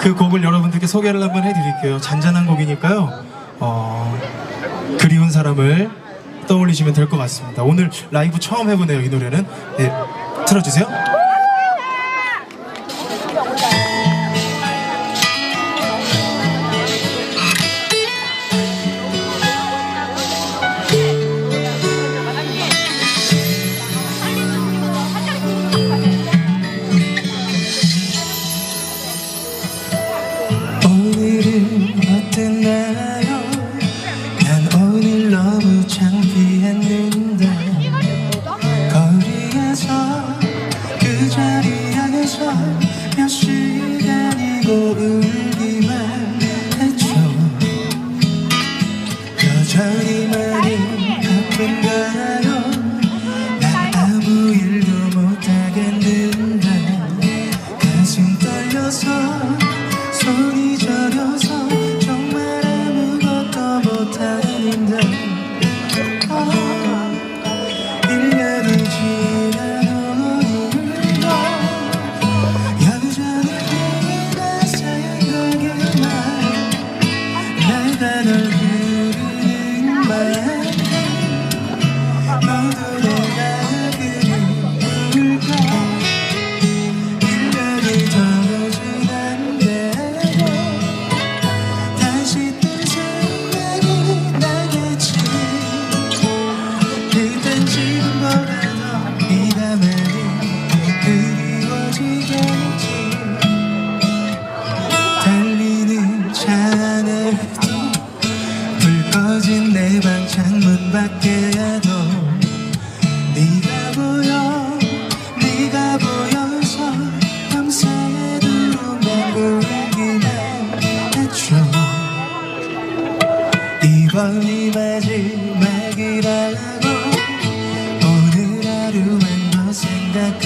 그 곡을 여러분들께 소개를 한번 해드릴게요. 잔잔한 곡이니까요. 어, 그리운 사람을 떠올리시면 될 것 같습니다. 오늘 라이브 처음 해보네요, 이 노래는. 네, 틀어주세요. 어땠나요? 난 오늘 너무 창피했는데 거리에서 그 자리에서 몇 시간이고 울기만 밖에도 네가 보여 네가 보여서 밤새도록 울기만 했죠 이번이 마지막이라고 오늘 하루만 더 생각하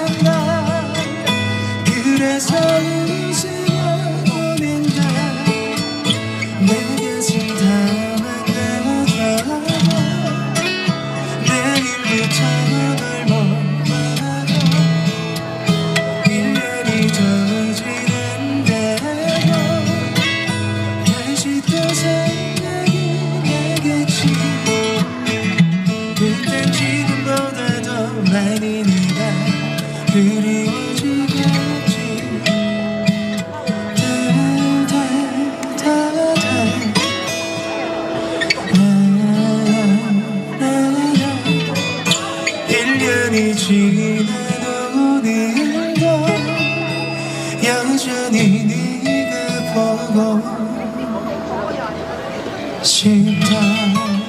내가? 년이 지나도 늘도 여전히 네가 보고 싶다